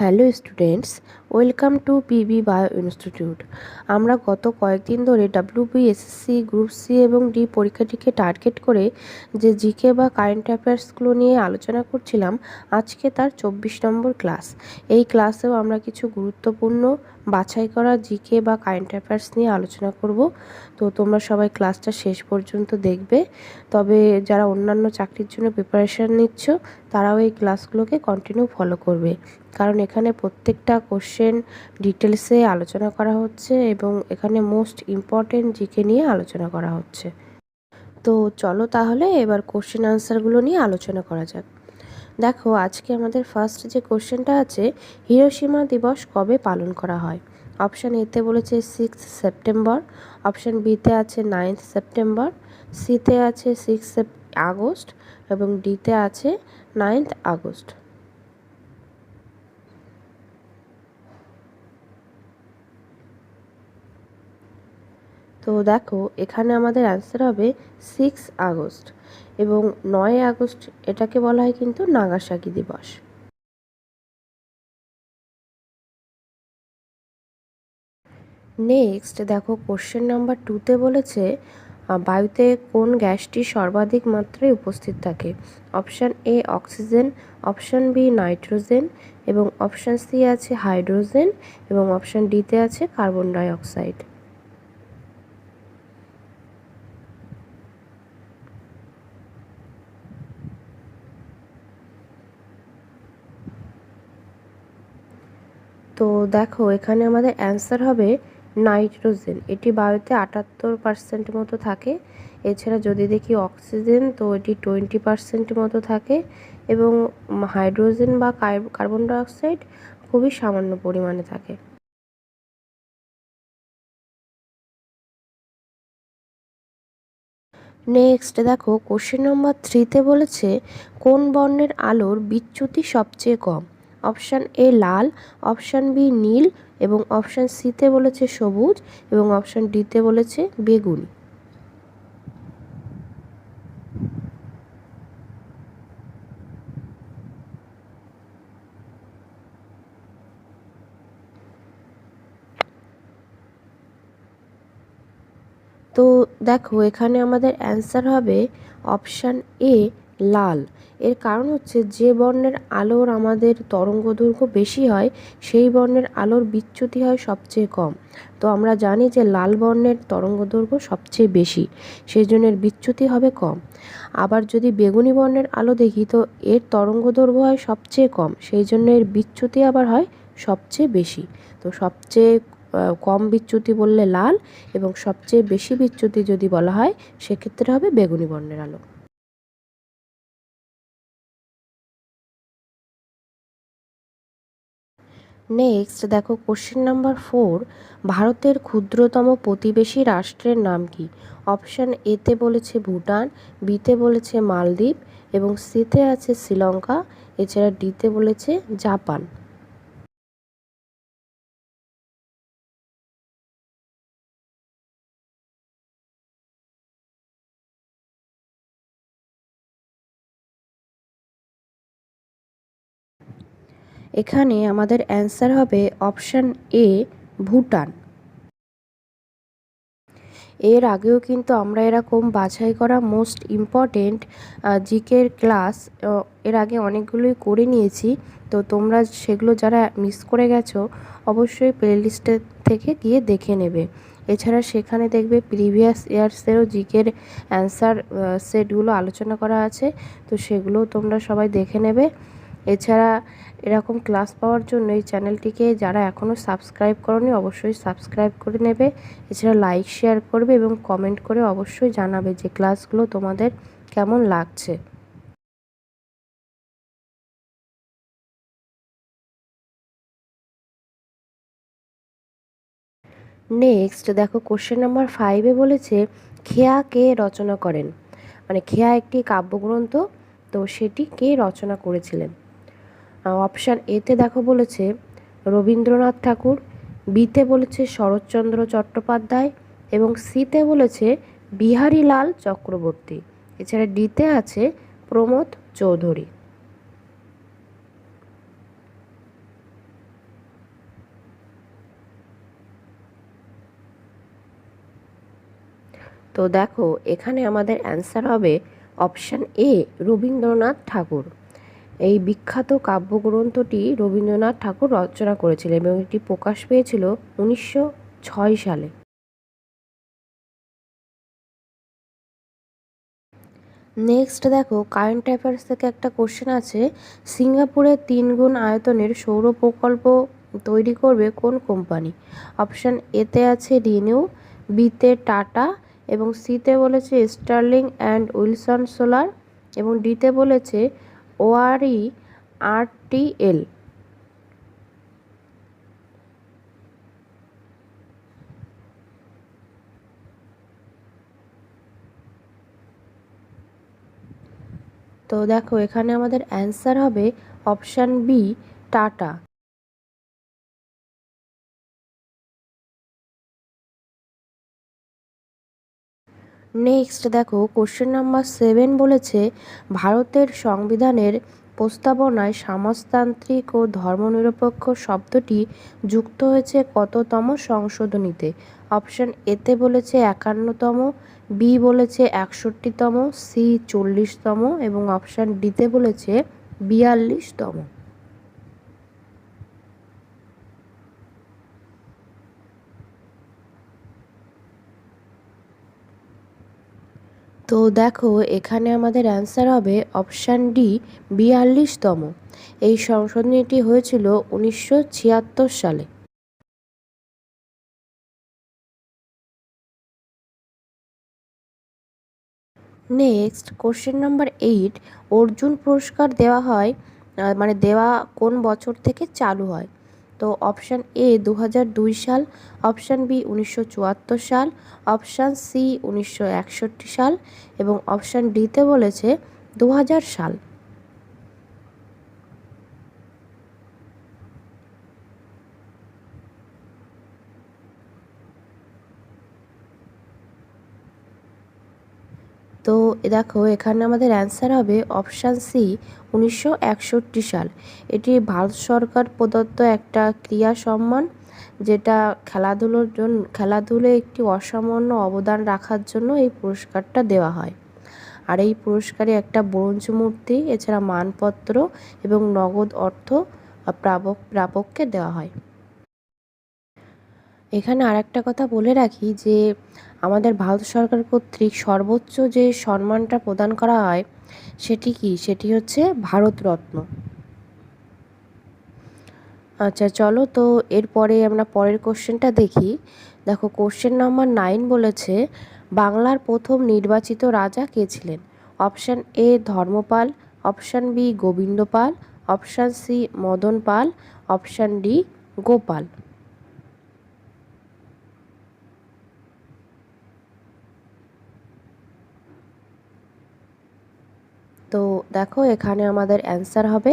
Hello students, welcome to PB bio institute. আমরা গত কয়েকদিন ধরে ডাব্লিউবিএসএসসি গ্রুপ সি এবং ডি পরীক্ষাটিকে টার্গেট করে যে জিকে বা কারেন্ট অ্যাফেয়ার্সগুলো নিয়ে আলোচনা করছিলাম, আজকে তার চব্বিশ নম্বর ক্লাস। এই ক্লাসেও আমরা কিছু গুরুত্বপূর্ণ বাছাই করা জিকে বা কারেন্ট অ্যাফেয়ার্স নিয়ে আলোচনা করব। তো তোমরা সবাই ক্লাসটা শেষ পর্যন্ত দেখবে। তবে যারা অন্যান্য চাকরির জন্য প্রিপারেশান নিচ্ছ, তারাও এই ক্লাসগুলোকে কন্টিনিউ ফলো করবে। কারণ এখানে প্রত্যেকটা কোশ্চেন ডিটেলসে আলোচনা করা হচ্ছে এবং এখানে মোস্ট ইম্পর্টেন্ট জিকে নিয়ে আলোচনা করা হচ্ছে। তো চলো তাহলে এবার কোশ্চেন আনসারগুলো নিয়ে আলোচনা করা যাক। দেখো, আজকে আমাদের ফার্স্ট যে কোশ্চেনটা আছে, হিরোসীমা দিবস কবে পালন করা হয়? অপশান এতে বলেছে সিক্স সেপ্টেম্বর অপশান বিতে আছে নাইন্থ সেপ্টেম্বর সিতে আছে সিক্স আগস্ট এবং ডিতে আছে নাইন্থ আগস্ট তো দেখো, এখানে আমাদের অ্যান্সার হবে সিক্স আগস্ট এবং নয় আগস্ট এটাকে বলা হয় কিন্তু নাগাসাকি দিবস। নেক্সট দেখো কোশ্চেন নাম্বার টুতে বলেছে বায়ুতে কোন গ্যাসটি সর্বাধিক মাত্রায় উপস্থিত থাকে? Option A oxygen option B nitrogen এবং অপশান সি আছে হাইড্রোজেন এবং অপশান ডিতে আছে কার্বন ডাইঅক্সাইড তো দেখো, এখানে আমাদের অ্যান্সার হবে নাইট্রোজেন এটি বায়ুতে আটাত্তর পার্সেন্ট মতো থাকে। এছাড়া যদি দেখি অক্সিজেন তো এটি টোয়েন্টি পার্সেন্ট মতো থাকে। এবং হাইড্রোজেন বা কার্বন ডাইঅক্সাইড খুবই সামান্য পরিমাণে থাকে। নেক্সট দেখো কোশ্চেন নম্বর থ্রিতে বলেছে, কোন বর্ণের আলোর বিচ্যুতি সবচেয়ে কম? অপশান এ লাল, অপশান বি নীল এবং অপশান সিতে বলেছে সবুজ এবং অপশান ডিতে বলেছে বেগুন। তো দেখো, এখানে আমাদের অ্যান্সার হবে অপশান এ লাল। এর কারণ হচ্ছে যে বর্ণের আলোর আমাদের তরঙ্গ দৈর্ঘ্য বেশি হয়, সেই বর্ণের আলোর বিচ্যুতি হয় সবচেয়ে কম। তো আমরা জানি যে লাল বর্ণের তরঙ্গ দৈর্ঘ্য সবচেয়ে বেশি, সেই জন্য এর বিচ্যুতি হবে কম। আবার যদি বেগুনি বর্ণের আলো দেখি, তো এর তরঙ্গ দৈর্ঘ্য হয় সবচেয়ে কম, সেই জন্য এর বিচ্যুতি আবার হয় সবচেয়ে বেশি। তো সবচেয়ে কম বিচ্যুতি বললে লাল এবং সবচেয়ে বেশি বিচ্যুতি যদি বলা হয়, সেক্ষেত্রে হবে বেগুনি বর্ণের আলো। নেক্সট দেখো কোশ্চেন নাম্বার ফোর ভারতের ক্ষুদ্রতম প্রতিবেশী রাষ্ট্রের নাম কি? অপশান এতে বলেছে ভুটান বিতে বলেছে মালদ্বীপ এবং সিতে আছে শ্রীলঙ্কা, এছাড়া ডিতে বলেছে জাপান। এখানে আমাদের অ্যান্সার হবে অপশান এ ভুটান। এর আগেও কিন্তু আমরা এরকম বাছাই করা মোস্ট ইম্পর্টেন্ট জিকের ক্লাস এর আগে অনেকগুলোই করে নিয়েছি। তো তোমরা সেগুলো যারা মিস করে গেছো, অবশ্যই প্লেলিস্টের থেকে গিয়ে দেখে নেবে। এছাড়া সেখানে দেখবে প্রিভিয়াস ইয়ার্সেরও জিকের অ্যান্সার সেটগুলো আলোচনা করা আছে। তো সেগুলোও তোমরা সবাই দেখে নেবে। এছাড়া এরকম ক্লাস পাওয়ার জন্য এই চ্যানেলটিকে যারা এখনও সাবস্ক্রাইব করনি, অবশ্যই সাবস্ক্রাইব করে নেবে। এছাড়া লাইক, শেয়ার করবে এবং কমেন্ট করে অবশ্যই জানাবে যে ক্লাসগুলো তোমাদের কেমন লাগছে। নেক্সট দেখো কোশ্চেন নাম্বার ফাইভে বলেছে, খেয়া কে রচনা করেন? মানে খেয়া একটি কাব্যগ্রন্থ, তো সেটি কে রচনা করেছিলেন? অপশান এতে দেখো বলেছে, রবীন্দ্রনাথ ঠাকুর বিতে বলেছে শরৎচন্দ্র চট্টোপাধ্যায়, এবং সিতে বলেছে বিহারীলাল চক্রবর্তী। এছাড়া ডিতে আছে প্রমোদ চৌধুরী। তো দেখো, এখানে আমাদের অ্যান্সার হবে অপশান এ রবীন্দ্রনাথ ঠাকুর। এই বিখ্যাত কাব্যগ্রন্থটি রবীন্দ্রনাথ ঠাকুর রচনা করেছিলেন এবং এটি প্রকাশ পেয়েছিল উনিশশো ছয় সালে। নেক্সট দেখো কারেন্ট অ্যাফেয়ার্স থেকে একটা কোশ্চেন আছে। সিঙ্গাপুরের তিন গুণ আয়তনের সৌর প্রকল্প তৈরি করবে কোন কোম্পানি? অপশান এতে আছে রিনিউ বিতে টাটা এবং সিতে বলেছে স্টার্লিং অ্যান্ড উইলসন সোলার এবং ডিতে বলেছে ওআরই আরটিএল। তো দেখো এখানে আমাদের অ্যান্সার হবে অপশান বি টাটা। নেক্সট দেখো কোশ্চেন নাম্বার সেভেন বলেছে, ভারতের সংবিধানের প্রস্তাবনায় সমাজতান্ত্রিক ও ধর্মনিরপেক্ষ শব্দটি যুক্ত হয়েছে কততম সংশোধনীতে? অপশান এতে বলেছে একান্নতম বি বলেছে একষট্টিতম সি চল্লিশতম এবং অপশান ডিতে বলেছে বিয়াল্লিশতম। তো দেখো, এখানে আমাদের অ্যান্সার হবে অপশান ডি বিয়াল্লিশতম। এই সংশোধনীটি হয়েছিল উনিশশো ছিয়াত্তর সালে। Next question number eight Arjun পুরস্কার দেওয়া হয় মানে দেওয়া কোন বছর থেকে চালু হয়? তো অপশান এ দু সাল, অপশান বি উনিশশো চুয়াত্তর সাল, অপশান সি উনিশশো একষট্টি সাল এবং অপশান ডিতে বলেছে দু হাজার সাল। তো দেখো, এখানে আমাদের অ্যান্সার হবে অপশান সি উনিশশো একষট্টি সাল। এটি ভারত সরকার প্রদত্ত একটা ক্রিয়া সম্মান, যেটা খেলাধুলোর জন্য খেলাধুলো একটি অসামান্য অবদান রাখার জন্য এই পুরস্কারটা দেওয়া হয়। আর এই পুরস্কারে একটা ব্রোঞ্জ মূর্তি, এছাড়া মানপত্র এবং নগদ অর্থ প্রাপক প্রাপককে দেওয়া হয়। এখানে আর একটা কথা বলে রাখি যে আমাদের ভারত সরকার কর্তৃক সর্বোচ্চ যে সম্মানটা প্রদান করা হয় সেটি কি? সেটি হচ্ছে ভারতরত্ন আচ্ছা চলো তো এরপরে আমরা পরের কোশ্চেনটা দেখি। দেখো কোশ্চেন নাম্বার নাইন বলেছে, বাংলার প্রথম নির্বাচিত রাজা কে ছিলেন? Option A Dharmapal. Option B Gobinda Pal option C Madan Pal option D Gopal. তো দেখো, এখানে আমাদের অ্যান্সার হবে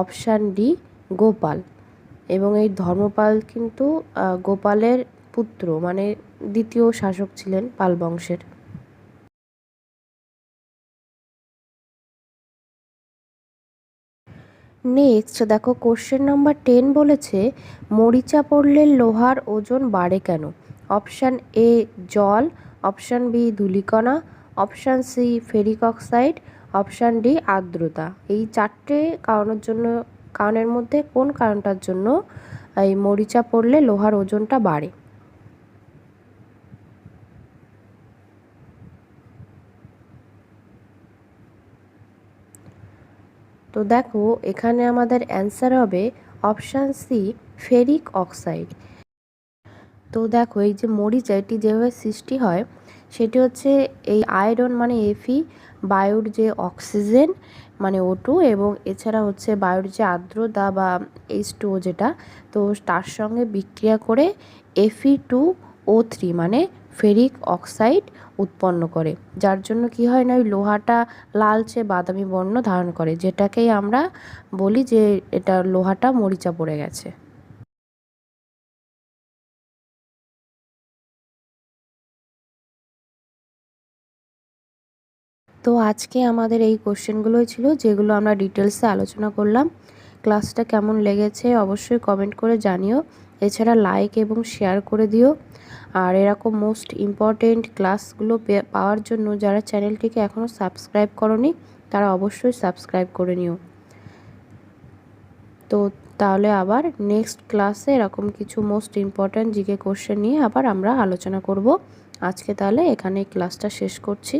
অপশান ডি গোপাল। এবং এই ধর্মপাল কিন্তু গোপালের পুত্র মানে দ্বিতীয় শাসক ছিলেন পাল বংশের। নেক্সট দেখো কোশ্চেন নাম্বার টেন বলেছে, মরিচা পড়লে লোহার ওজন বাড়ে কেন? অপশান এ জল option B ধুলিকণা option C ferric oxide option D, আর্দ্রতা। এই চারটে কারণের জন্য, কারণের মধ্যে কোন কারণটার জন্য এই মরিচা পড়লে লোহার ওজনটা বাড়ে? তো দেখো, এখানে আমাদের অ্যান্সার হবে অপশান সি, ফেরিক অক্সাইড। তো দেখো, এই যে মরিচা, এটি যেভাবে সৃষ্টি হয় সেটি হচ্ছে এই আয়রন মানে এফি বায়ুর যে অক্সিজেন মানে ও টু এবং এছাড়া হচ্ছে বায়ুর যে আর্দ্রতা বা এইচ টু যেটা, তো তার সঙ্গে বিক্রিয়া করে এফি টু ও থ্রি মানে ফেরিক অক্সাইড উৎপন্ন করে, যার জন্য কি হয় না, ওই লোহাটা লালচে বাদামি বর্ণ ধারণ করে, যেটাকেই আমরা বলি যে এটা লোহাটা মরিচা পড়ে গেছে। তো আজকে আমাদের এই কোশ্চেনগুলোই ছিল, যেগুলো আমরা ডিটেলসে আলোচনা করলাম। ক্লাসটা কেমন লেগেছে অবশ্যই কমেন্ট করে জানিও। এছাড়া লাইক এবং শেয়ার করে দিও। আর এরকম মোস্ট ইম্পর্টেন্ট ক্লাসগুলো পাওয়ার জন্য যারা চ্যানেলটিকে এখনও সাবস্ক্রাইব করনি, তারা অবশ্যই সাবস্ক্রাইব করে নিও। তো তাহলে আবার নেক্সট ক্লাসে এরকম কিছু মোস্ট ইম্পর্ট্যান্ট জিকে কোশ্চেন নিয়ে আবার আমরা আলোচনা করব। আজকে তাহলে এখানে ক্লাসটা শেষ করছি।